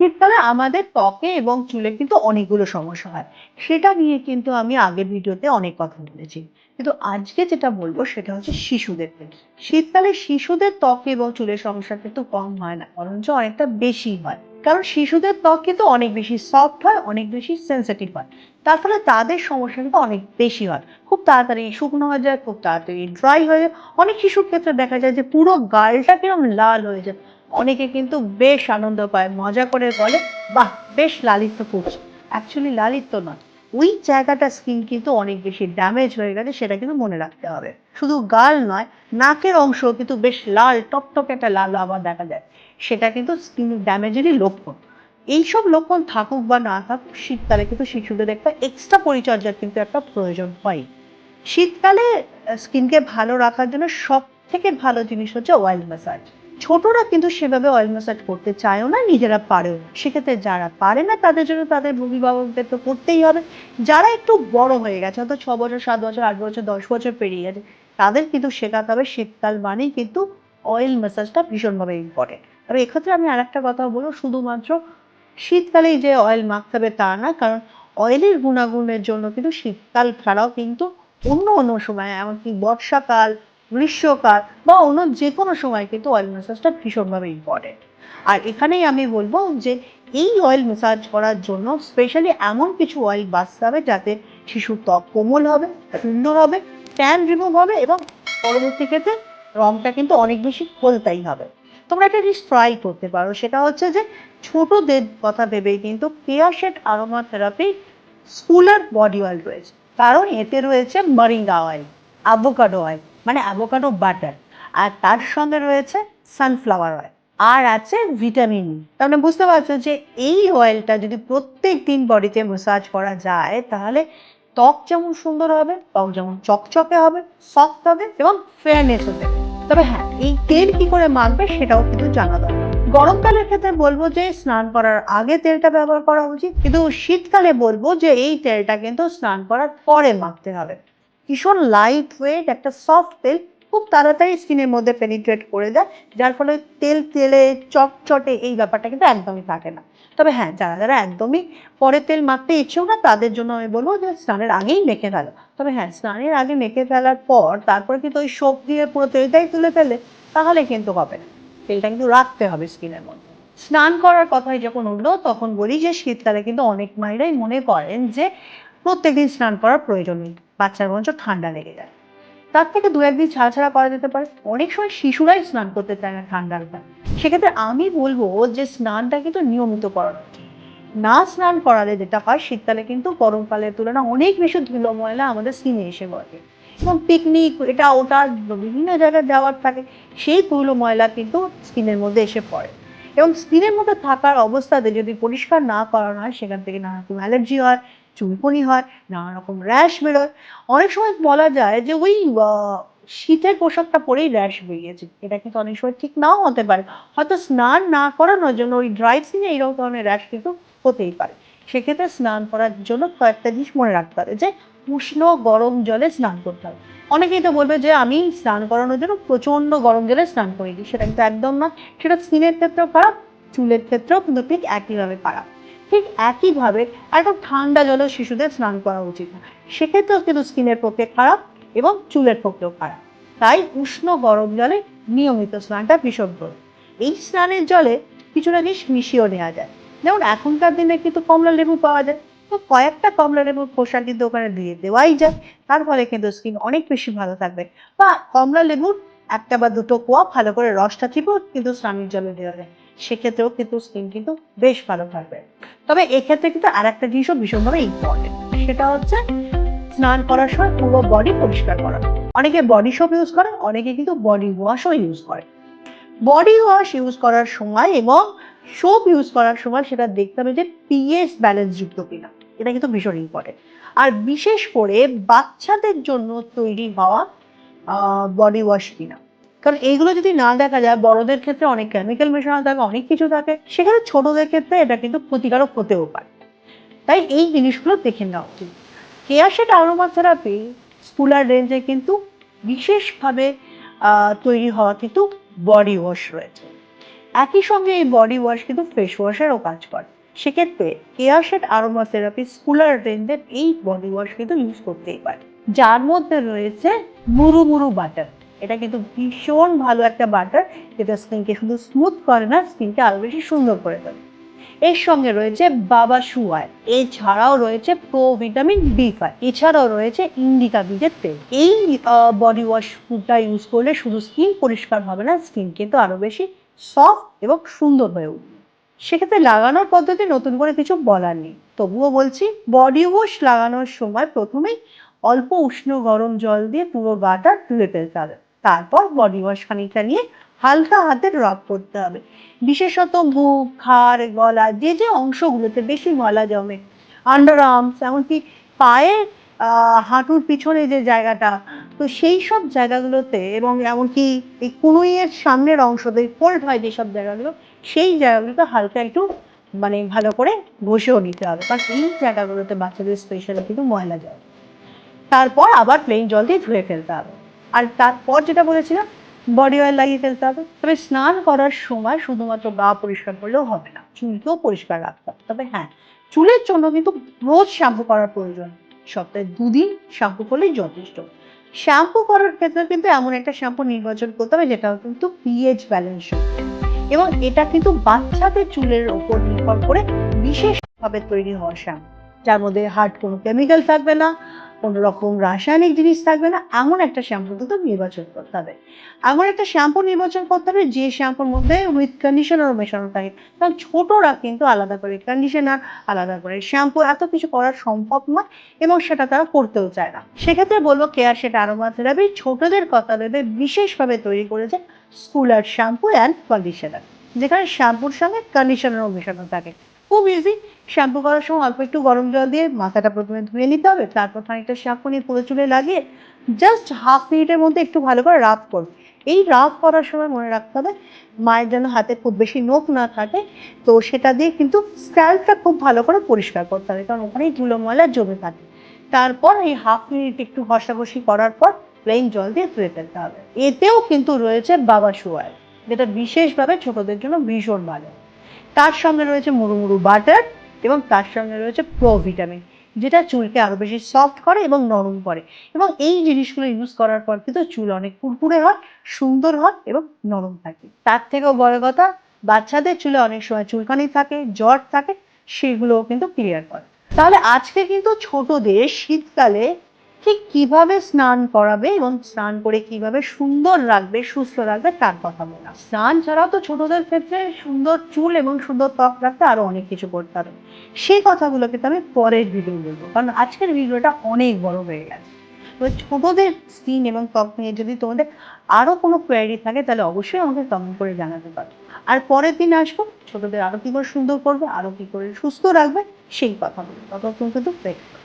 শীতকালে আমাদের ত্বকে এবং চুলে কিন্তু অনেকগুলো সমস্যা হয়। সেটা নিয়ে কিন্তু আমি আগের ভিডিওতে অনেক কথা বলেছি। কিন্তু আজকে যেটা বলব সেটা হচ্ছে শিশুদের। শীতকালে শিশুদের ত্বকে এবং চুলের সমস্যা কিন্তু কম হয় না, বরঞ্চ অনেকটা বেশি হয়। কারণ শিশুদের ত্বক কিন্তু অনেক বেশি সফট হয়, অনেক বেশি সেন্সিটিভ হয়। তার ফলে তাদের সমস্যা কিন্তু অনেক বেশি হয়। খুব তাড়াতাড়ি শুকনো হয়ে যায়, খুব তাড়াতাড়ি ড্রাই হয়ে যায়। অনেক শিশুর ক্ষেত্রে দেখা যায় যে পুরো গালটা কীরকম লাল হয়ে যায়। অনেকে কিন্তু বেশ আনন্দ পায়, মজা করে বলে, বাহ, বেশ লালিত্য করছে। অ্যাকচুয়ালি লালিত্য নয়। ওই জায়গাটা স্কিন কিন্তু অনেক বেশি ড্যামেজ হয়ে গেছে, সেটা কিন্তু মনে রাখতে হবে। শুধু গাল নয়, নাকের অংশ কিন্তু বেশ লাল, টকটকে একটা লাল আবার দেখা যায়। সেটা কিন্তু স্কিন ড্যামেজেরই লক্ষণ। এইসব লক্ষণ থাকুক বা না থাকুক, শীতকালে কিন্তু শিশুদের একটা এক্সট্রা পরিচর্যার কিন্তু একটা প্রয়োজন হয়। শীতকালে স্কিনকে ভালো রাখার জন্য সব থেকে ভালো জিনিস হচ্ছে অয়েল ম্যাসাজ ছোটরা কিন্তু সেভাবে অয়েল ম্যাসাজ করতে চায়ও না, নিজেরা পারেও সেক্ষেত্রে যারা পারে না, তাদের জন্য তাদের অভিভাবকদের তো করতেই হবে। যারা একটু বড় হয়ে গেছে হয়তো ছ বছর, সাত বছর, আট বছর, দশ বছর পেরিয়ে গেছে, তাদের কিন্তু শেখাতে হবে শীতকাল মানেই কিন্তু অয়েল ম্যাসাজটা ভীষণভাবে ইম্পর্টেন্ট তবে এক্ষেত্রে আমি আর একটা কথা বলব, শুধুমাত্র শীতকালেই যে অয়েল মাখতে হবে তা না, কারণ অয়েলের গুণাগুণের জন্য কিন্তু শীতকাল ছাড়াও কিন্তু অন্য অন্য সময়, এমনকি বর্ষাকাল গ্রীষ্মকাল বা অন্য যে কোনো সময় কিন্তু অয়েল ম্যাসাজটা ভীষণভাবে ইম্পর্টেন্ট আর এখানেই আমি বলব যে এই অয়েল ম্যাসাজ করার জন্য স্পেশালি এমন কিছু অয়েল বাঁচতে হবে যাতে শিশুর ত্বক কোমল হবে, সুন্দর হবে ট্যান রিমুভ হবে এবং পরবর্তী ক্ষেত্রে রংটা কিন্তু অনেক বেশি খোলতাই হবে। তোমরা একটা জিনিস ট্রাই করতে পারো, সেটা হচ্ছে যে ছোটদের কথা ভেবেই কিন্তু Keya Seth aroma therapy স্কুলার body oil রয়েছে। কারণ এতে রয়েছে মারিঙ্গা অয়েল অ্যাভোকাডো অয়েল মানে অ্যাভোকাডো বাটার আর তার সঙ্গে রয়েছে সানফ্লাওয়ার অয়েল আর আছে ভিটামিন তার মানে বুঝতে পারছ যে এই অয়েলটা যদি প্রত্যেক দিন বডিতে ম্যাসাজ করা যায়, তাহলে ত্বক যেমন সুন্দর হবে, ত্বক যেমন চকচকে হবে সফট হবে এবং ফেয়ারনেস হবে তবে হ্যাঁ এই তেল কি করে মাখবে সেটাও কিন্তু জানা দরকার। গরমকালের ক্ষেত্রে বলব যে স্নান করার আগে তেলটা ব্যবহার করা উচিত, কিন্তু শীতকালে বলব যে এই তেলটা কিন্তু স্নান করার পরে মাখতে হবে। ভীষণ লাইট ওয়েট একটা সফট তেল খুব তাড়াতাড়ি স্কিনের মধ্যে পেনিট্রেট করে দেয়, যার ফলে তেল, তেলে চটচটে এই ব্যাপারটা কিন্তু একদমই থাকে না। তবে হ্যাঁ যারা যারা একদমই পরে তেল মাখতে ইচ্ছেও না, তাদের জন্য আমি বলব যে স্নানের আগেই মেখে ফেলো। তবে হ্যাঁ স্নানের আগে মেখে ফেলার পর, তারপরে কিন্তু ওই সোপ দিয়ে পুরো তেলটাই তুলে ফেলে তাহলে কিন্তু হবে না। তেলটা কিন্তু রাখতে হবে স্কিনের মধ্যে। স্নান করার কথাই যখন উঠল, তখন বলি যে শীতকালে কিন্তু অনেক মায়েরাই মনে করেন যে প্রত্যেকদিন স্নান করার প্রয়োজন নেই। বাচ্চার বরঞ্চ ঠান্ডা লেগে যায়। তার থেকে দু একদিন ছাড়া ছাড়া করা যেতে পারে। অনেক সময় শিশুরাই স্নান করতে চায় না ঠান্ডার সেক্ষেত্রে আমি বলব যে স্নানটা কিন্তু নিয়মিত উচিত। না স্নান করালে যেটা হয়, শীতকালে কিন্তু গরমকালের তুলনায় অনেক বেশি ধুলো ময়লা আমাদের স্কিনে এসে পড়ে। এবং পিকনিক এটা ওটা বিভিন্ন জায়গায় যাওয়ার থাকে, সেই ধুলো ময়লা কিন্তু স্কিনের মধ্যে এসে পড়ে। এবং স্কিনের মধ্যে থাকার অবস্থাতে যদি পরিষ্কার না করানো হয়, সেখান থেকে নানা রকম অ্যালার্জি হয় চুলকুনি হয় নানা রকম র্যাশ বেরোয়। অনেক সময় বলা যায় যে ওই শীতের পোশাকটা পরেই র্যাশ বেরিয়েছে। এটা কিন্তু অনেক সময় ঠিক নাও হতে পারে। হয়তো স্নান না করানোর জন্য ওই ড্রাই স্কিনে এইরকম ধরনের র্যাশ কিন্তু হতেই পারে। সেক্ষেত্রে স্নান করার জন্য কয়েকটা জিনিস মনে রাখতে হবে যে উষ্ণ গরম জলে স্নান করতে হবে। অনেকেই তো বলবে যে আমি স্নান করানোর জন্য প্রচণ্ড গরম জলে স্নান করে দিই সেটা কিন্তু একদম না সেটা স্কিনের ক্ষেত্রেও খারাপ, চুলের ক্ষেত্রেও কিন্তু ঠিক একইভাবে খারাপ। ঠিক একইভাবে একদম ঠান্ডা জলে শিশুদের স্নান করা উচিত। না সেক্ষেত্রেও কিন্তু স্কিনের পক্ষে খারাপ এবং চুলের পক্ষেও খারাপ। তাই উষ্ণ গরম জলে নিয়মিত স্নানটা ভীষণ প্রয়োজন এই স্নানের জলে কিছুটা জিনিস মিশিয়েও নেওয়া যায়। যেমন এখনকার দিনে কিন্তু কমলা লেবু পাওয়া যায়। তো কয়েকটা কমলা লেবুর খোসা কিন্তু ওখানে দিয়ে দেওয়াই যায়। তার ফলে কিন্তু স্কিন অনেক বেশি ভালো থাকবে। বা কমলা লেবুর একটা বা দুটো কোয়া ভালো করে রসটা চিপেও কিন্তু স্নানের জলে দেওয়া যায়। সেক্ষেত্রেও কিন্তু স্কিন কিন্তু বেশ ভালো থাকবে। তবে এক্ষেত্রে কিন্তু আর একটা জিনিসও ভীষণভাবে ইম্পর্টেন্ট সেটা হচ্ছে স্নান করার সময় পুরো বডি পরিষ্কার করা। অনেকে বডি সোপ ইউজ করে, অনেকে কিন্তু বডি ওয়াশও ইউজ করে। বডি ওয়াশ ইউজ করার সময় এবং সোপ ইউজ করার সময় সেটা দেখতে হবে যে পিএস ব্যালেন্স যুক্ত কিনা। এটা কিন্তু ভীষণ ইম্পর্টেন্ট আর বিশেষ করে বাচ্চাদের জন্য তৈরি হওয়া বডি ওয়াশ কিনা। কারণ এইগুলো যদি না দেখা যায়, বড়দের ক্ষেত্রে অনেক কেমিক্যাল মেশানো থাকে, অনেক কিছু থাকে, সেখানে ছোটদের ক্ষেত্রে এটা কিন্তু ক্ষতিকারক হতেও পারে। তাই এই জিনিসগুলো দেখে নেওয়া উচিত। কেয়াশেট আরোমা থেরাপি স্কুলার রেঞ্জে কিন্তু বিশেষভাবে তৈরি হওয়া কিন্তু বডি ওয়াশ রয়েছে। একই সঙ্গে এই বডি ওয়াশ কিন্তু ফেস ওয়াশেরও কাজ করে। সেক্ষেত্রে কেয়ারশেড আরোমা থেরাপি স্কুলার রেঞ্জের এই বডি ওয়াশ কিন্তু ইউজ করতেই পারে। যার মধ্যে রয়েছে মুরু মুরু বাটার এটা কিন্তু ভীষণ ভালো একটা বাটার যেটা স্কিনকে শুধু স্মুথ করে না স্কিনকে আরও বেশি সুন্দর করে তোলে। এর সঙ্গে রয়েছে বাবা সুয়ার এছাড়াও রয়েছে প্রো ভিটামিন বি ফাইভ এছাড়াও রয়েছে ইন্ডিকা বীজের তেল। এই বডি ওয়াশটা ইউজ করলে শুধু স্কিন পরিষ্কার হবে না স্কিন কিন্তু আরও বেশি সফট এবং সুন্দর হয়ে উঠবে। সেক্ষেত্রে লাগানোর পদ্ধতি নতুন করে কিছু বলার নেই। তবুও বলছি বডি ওয়াশ লাগানোর সময় প্রথমেই অল্প উষ্ণ গরম জল দিয়ে পুরো গাটা তুলে ফেলতে হবে। তারপর বডি ওয়াশ খানিকটা নিয়ে হালকা হাতে রাব করতে হবে। বিশেষত মুখ, ঘাড়, গলা, যে যে অংশগুলোতে বেশি ময়লা জমে আন্ডার আর্মস এমনকি পায়ের হাঁটুর পিছনে যে জায়গাটা, তো সেই সব জায়গাগুলোতে এবং এমনকি এই কুনুইয়ের সামনের অংশতে ফোল্ড হয় যেসব জায়গাগুলো, সেই জায়গাগুলোতে হালকা একটু মানে ভালো করে ঘষেও নিতে হবে। কারণ এই জায়গাগুলোতে বাচ্চাদের স্পেশালি কিন্তু ময়লা যায় তারপর আবার প্লেন জল দিয়ে ধুয়ে ফেলতে হবে। আর তারপর যেটা বলেছিলাম বডি অয়েল লাগিয়ে ফেলতে হবে। তবে স্নান করার সময় শুধুমাত্র গা পরিষ্কার করলেও হবে না, চুলকেও পরিষ্কার রাখতে হবে। তবে হ্যাঁ চুলের জন্য কিন্তু রোজ শ্যাম্পু করার প্রয়োজন। সপ্তাহে দুদিন শ্যাম্পু করলেই যথেষ্ট। শ্যাম্পু করার ক্ষেত্রে কিন্তু এমন একটা শ্যাম্পু নির্বাচন করতে হবে, যেটা কিন্তু পিএইচ ব্যালেন্স এবং এটা কিন্তু বাচ্চাদের চুলের ওপর নির্ভর করে বিশেষভাবে তৈরি হওয়া শ্যাম্পু যার মধ্যে হার্ড কোনো কেমিক্যাল থাকবে না কোনো রকম রাসায়নিক জিনিস থাকবে না, এমন একটা শ্যাম্পু কিন্তু নির্বাচন করতে হবে। এমন একটা শ্যাম্পু নির্বাচন করতে হবে, যে শ্যাম্পুর মধ্যে উইথ কন্ডিশনারও মেশানো থাকে। কারণ ছোটরা কিন্তু আলাদা করে কন্ডিশনার আলাদা করে শ্যাম্পু এত কিছু করা সম্ভব নয় এবং সেটা তারা করতেও চায় না। সেক্ষেত্রে বলব কেয়ার সেটা আরোমা থেরাপি ছোটদের কথা ভেবে বিশেষভাবে তৈরি করেছে স্কুলার শ্যাম্পু অ্যান্ড কন্ডিশনার যেখানে শ্যাম্পুর সঙ্গে কন্ডিশনারও মেশানো থাকে। খুব ইজি শ্যাম্পু করার সময় অল্প একটু গরম জল দিয়ে মাথাটা প্রথমে ধুয়ে নিতে হবে, তারপর খানিকটা শ্যাম্পু নিয়ে পুরো চুলে লাগিয়ে জাস্ট হাফ মিনিটের মধ্যে একটু ভালো করে রাফ করবে। এই রাফ করার সময় মনে রাখতে হবে, মায়ের যেন হাতে খুব বেশি নখ না থাকে, তো সেটা দিয়ে কিন্তু স্ক্যাল্পটা খুব ভালো করে পরিষ্কার করতে হবে, কারণ ওখানেই ধুলো ময়লা জমে থাকে। তারপর এই হাফ মিনিট একটু ঘষাঘষি করার পর প্লেন জল দিয়ে ধুয়ে ফেলতে হবে। এতেও কিন্তু রয়েছে বাবা শুয়ার যেটা বিশেষভাবে ছোটদের জন্য ভীষণ ভালো। তার সঙ্গে রয়েছে মুড়ুমুড়ু বাটার এবং তার সঙ্গে রয়েছে প্রো ভিটামিন যেটা চুলকে আরও বেশি সফট করে এবং নরম করে। এবং এই জিনিসগুলো ইউজ করার পর কিন্তু চুল অনেক কুরকুরে হয়, সুন্দর হয় এবং নরম থাকে। তার থেকেও বড় কথা, বাচ্চাদের চুলে অনেক সময় চুলকানি থাকে, জ্বর থাকে, সেগুলোও কিন্তু ক্লিয়ার করে তাহলে আজকে কিন্তু ছোটদের শীতকালে ঠিক কীভাবে স্নান করাবে এবং স্নান করে কীভাবে সুন্দর রাখবে সুস্থ রাখবে তার কথা বললাম। স্নান ছাড়াও তো ছোটদের ক্ষেত্রে সুন্দর চুল এবং সুন্দর ত্বক রাখতে আরও অনেক কিছু করতে হবে। সেই কথাগুলো কিন্তু আমি পরের ভিডিও বলব, কারণ আজকের ভিডিওটা অনেক বড় হয়ে গেছে। তো ছোটদের স্কিন এবং ত্বক নিয়ে যদি তোমাদের আরও কোনো কোয়ারি থাকে, তাহলে অবশ্যই আমাকে কমেন্ট করে জানাতে পারো। আর পরের দিন আসব, ছোটদের আরও কি করে সুন্দর করবে, আরও কি করে সুস্থ রাখবে, সেই কথা বলব। ততক্ষণ কিন্তু দেখবে